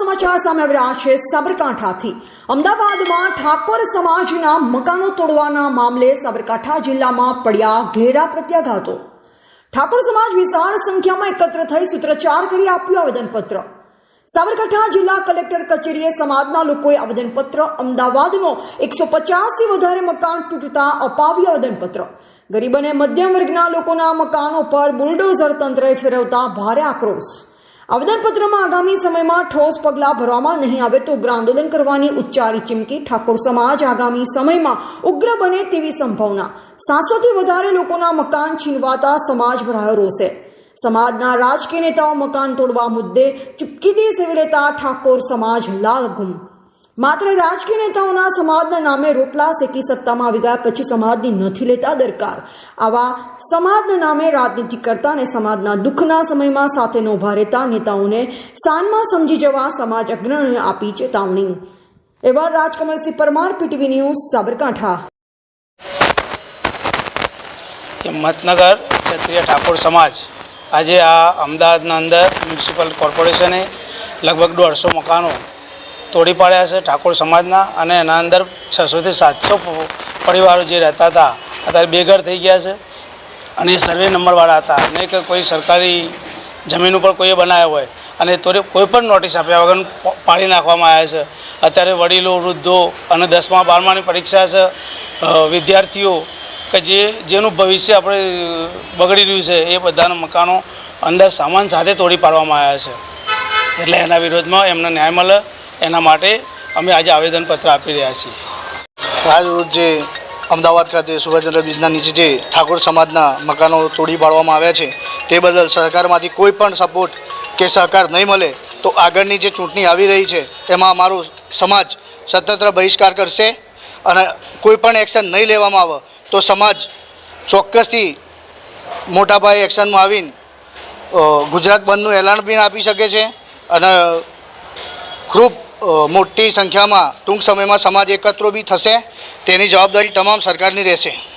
સમાચાર સામે આવી રહ્યા છે સાબરકાંઠાથી. અમદાવાદમાં ઠાકોર સમાજના મકાનો તોડવાના મામલે સાબરકાંઠા જિલ્લામાં પડ્યા ઘેરા પ્રત્યાઘાતો. ઠાકોર સમાજ વિશાળ સંખ્યામાં એકત્ર થઈ સૂત્રચાર કરી આપ્યું આવેદનપત્ર. સાબરકાંઠા જિલ્લા કલેક્ટર કચેરીએ સમાજના લોકોએ આવેદનપત્ર, અમદાવાદનો એકસો પચાસથી વધારે મકાન તૂટતા અપાવ્યું આવેદનપત્ર. ગરીબ અને મધ્યમ વર્ગના લોકોના મકાનો પર બુલડોઝર તંત્રએ ફેરવતા ભારે આક્રોશ. આવેદનપત્રમાં આગામી સમયમાં ઠોસ પગલાં ભરવામાં નહીં આવે તો ઉગ્ર આંદોલન કરવાની ઉચ્ચારી ચીમકી ઠાકોર સમાજ આગામી સમયમાં ઉગ્ર બને તેવી સંભાવના. સાતસોથી વધારે લોકોના મકાન છીનવાતા સમાજ ભરાયો રોષે. સમાજના રાજકીય નેતાઓ મકાન તોડવા મુદ્દે ચૂપકીથી સેવી લેતા ઠાકોર સમાજ લાલઘુમ. માત્ર રાજકીય નેતાઓના સમાજના નામે રોટલા શેકી સત્તામાં આવી ગયા પછી સમાજની નથી લેતા દરકાર. આવા સમાજના નામે રાજનીતિ કરતા અને સમાજના દુઃખના સમયમાં સાથે ઊભા રહેતા નેતાઓને સાનમાં સમજી જવા સમાજ અગ્રણીએ આપી ચેતવણી. એવા રાજકમલસિંહ પરમાર, પીટીવી ન્યૂઝ, સાબરકાંઠા. હિંમતનગર ક્ષત્રિય ઠાકોર સમાજ. આજે આ અમદાવાદના અંદર મ્યુનિસિપલ કોર્પોરેશને લગભગ દોઢસો મકાનો તોડી પાડ્યા છે ઠાકોર સમાજના અને એના અંદર છસોથી સાતસો પરિવારો જે રહેતા હતા, અત્યારે બેઘર થઈ ગયા છે અને એ સર્વે નંબરવાળા હતા અને કે કોઈ સરકારી જમીન ઉપર કોઈએ બનાવ્યા હોય અને તોરે કોઈ પણ નોટિસ આપ્યા વગર પાડી નાખવામાં આવ્યા છે. અત્યારે વડીલો, વૃદ્ધો અને દસમા, બારમાની પરીક્ષા છે. વિદ્યાર્થીઓ કે જે, જેનું ભવિષ્ય આપણે બગડી રહ્યું છે, એ બધાના મકાનો અંદર સામાન સાથે તોડી પાડવામાં આવ્યા છે. એટલે એના વિરોધમાં એમને ન્યાય મળે એના માટે અમે આજે આવેદનપત્ર આપી રહ્યા છીએ. આજ જે અમદાવાદ ખાતે સુભાષચંદ્ર બ્રિજના નીચે જે ઠાકોર સમાજના મકાનો તોડી પાડવામાં આવ્યા છે, તે બદલ સરકારમાંથી કોઈ પણ સપોર્ટ કે સહકાર નહીં મળે, તો આગળની જે ચૂંટણી આવી રહી છે તેમાં અમારો સમાજ સતત બહિષ્કાર કરશે અને કોઈ પણ એક્શન નહીં લેવામાં આવે, તો સમાજ ચોક્કસથી મોટા પાયે એક્શનમાં આવીને ગુજરાત બંધનું એલાન પણ આપી શકે છે અને ખૂબ મોટી સંખ્યામાં ટૂંક સમયમાં સમાજ એકત્રો બી થશે. તેની જવાબદારી તમામ સરકારની રહેશે.